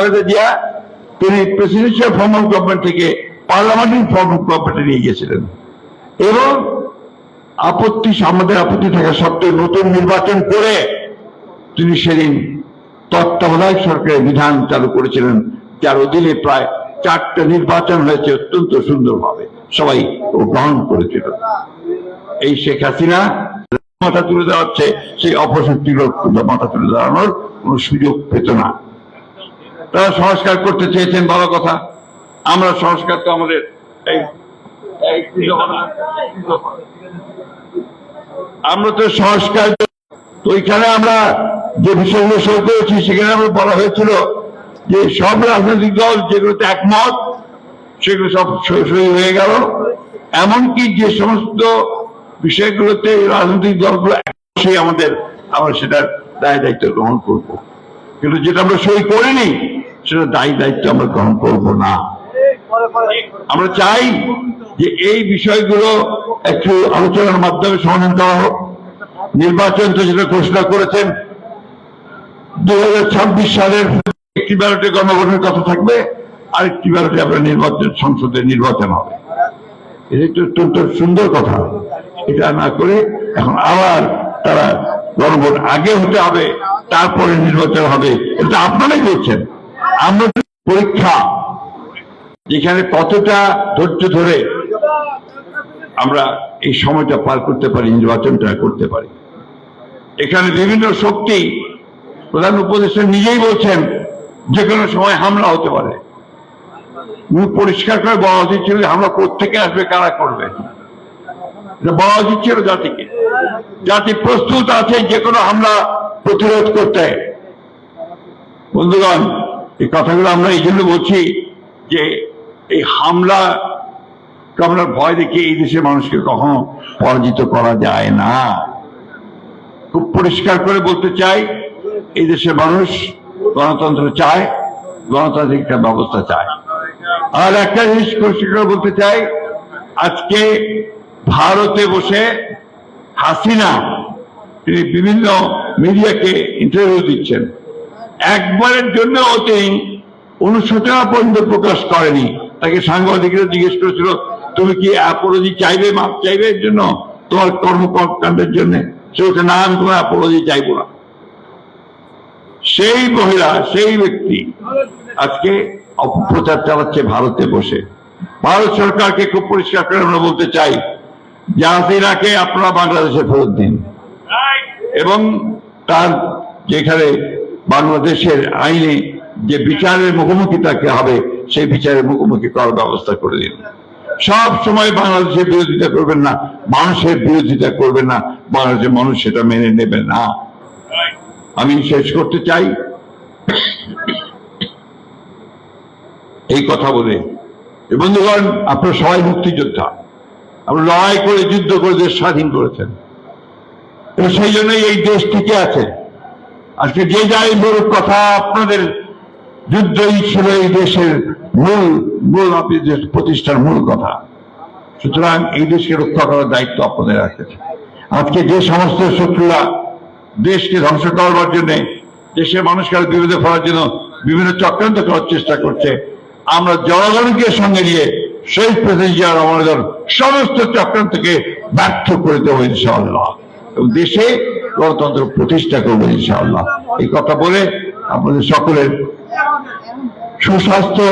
খালেদা জিয়া তিনি presidential form of government থেকে parliamentary form of গভর্নমেন্টে নিয়ে গেছিলেন এবং আপত্তি, আমাদের আপত্তি থাকা সত্ত্বেও নতুন নির্বাচন করে তিনি সেদিন তত্ত্বাবধায়ক সরকারের বিধান চালু করেছিলেন, যার অধীনে প্রায় চারটা নির্বাচন হয়েছে অত্যন্ত সুন্দরভাবে। সবাই ও গ্রহণ করেছিল। এই শেখ হাসিনা মাথা তুলে দেওয়া হচ্ছে, সেই অপশক্তির মাথা তুলে দাঁড়ানোর কোন সুযোগ পেত না। তারা সংস্কার করতে চেয়েছেন, ভালো কথা। আমরা সংস্কার তো আমাদের? আমরা তো সংস্কার তো ওইখানে আমরা যে বিষয়গুলো সই করেছি, সেখানে আমরা বলা হয়েছিল যে সব রাজনৈতিক দল যেগুলোতে একমত, সেগুলো সব সই হয়ে গেল। এমনকি যে সমস্ত বিষয়গুলোতে রাজনৈতিক দলগুলো সেই আমাদের আমরা সেটার দায় দায়িত্ব গ্রহণ করব। কিন্তু যেটা আমরা সই করিনি সেটা দায়ী দায়িত্ব আমরা গ্রহণ করব না। আমরা চাই যে এই বিষয়গুলো একটু আলোচনার মাধ্যমে সমাধান করা হোক। নির্বাচন তো যেটা ঘোষণা করেছেন দু সালের একটি ব্যালটে গণভোটের কথা থাকবে, আরেকটি ব্যালটে আপনার নির্বাচন, সংসদের নির্বাচন হবে। এটা একটু অত্যন্ত সুন্দর কথা। এটা না করে এখন আবার তারা গণভোট আগে হতে হবে, তারপরে নির্বাচন হবে। এটা আপনারাই বলছেন আমরা পরীক্ষা। যেখানে কতটা ধৈর্য ধরে আমরা এই সময়টা পার করতে পারি, নির্বাচনটা করতে পারি। এখানে বিভিন্ন শক্তি, প্রধান উপদেষ্টা নিজেই বলছেন যে কোনো সময় হামলা হতে পারে। পরিষ্কার করে বলা উচিত ছিল হামলা কোথেকে আসবে, কারা করবে। বলা উচিত ছিল জাতিকে। জাতি প্রস্তুত আছে যে কোনো হামলা প্রতিরোধ করতে। বন্ধুগণ এই কথাগুলো আমরা এই জন্য বলছি যে এই হামলা আমরা ভয় দেখিয়ে এই দেশের মানুষকে কখনো পরাজিত করা যায় না। খুব পরিষ্কার করে বলতে চাই, এই দেশের মানুষ গণতন্ত্র চায়, গণতান্ত্রিক একটা ব্যবস্থা চায়। আর একটা জিনিস পরিষ্কার করে বলতে চাই, আজকে ভারতে বসে হাসিনা, তিনি বিভিন্ন মিডিয়াকে ইন্টারভিউ দিচ্ছেন। একবারের জন্য তিনি অনুশোচনা পর্যন্ত প্রকাশ করেনি। তাকে সাংবাদিকরা জিজ্ঞেস করেছিল তুমি কি অ্যাপোলজি চাইবে মাপ চাইবে এর জন্য? তোমার কর্মকাণ্ডের জন্য? সে বলছে না আমি তোমার অ্যাপোলজি চাইব না। সেই মহিলা সেই ব্যক্তি আজকে অপপ্রচার চালাচ্ছে ভারতে বসে। ভারত সরকারকে খুব পরিষ্কার করে আমরা বলতে চাই হাসিনাকে আপনারা বাংলাদেশে ফেরত দিন। এবং তার যেখানে বাংলাদেশের আইনে যে বিচারের মুখোমুখি তাকে হবে, সেই বিচারের মুখোমুখি করার ব্যবস্থা করে দিন। সব সময় বাংলাদেশের বিরোধিতা করবেন না, মানুষের বিরোধিতা করবেন না, বাংলাদেশের মানুষ সেটা মেনে নেবে না। আমি শেষ করতে চাই। এই কথা বলে। বন্ধুগণ, আপনারা সবাই মুক্তিযোদ্ধা। আপনারা লড়াই করে, যুদ্ধ করে দেশ স্বাধীন করেছেন। সেই জন্যই এই দেশ টিকে আছে। আজকে যে যাই বড় কথা, আপনাদের যুদ্ধই ছিল এই দেশের মূল মূল আপনি দেশ প্রতিষ্ঠার মূল কথা। সুতরাং এই দেশকে রক্ষা করার দায়িত্ব আপনাদের আছে আজকে যে সমস্ত শত্রুরা দেশকে ধ্বংস করবার জন্য, দেশের মানুষকে বিরোধে ফেলার জন্য বিভিন্ন চক্রান্ত করার চেষ্টা করছে, আমরা জনগণকে সঙ্গে নিয়ে শহীদ প্রেসিডেন্ট রহমানের সমস্ত চক্রান্তকে ব্যর্থ করে দেবো ইনশাআল্লাহ। দেশে গণতন্ত্র প্রতিষ্ঠা করব ইনশাআল্লাহ। এই কথা বলে আপনাদের সকলের সুস্বাস্থ্য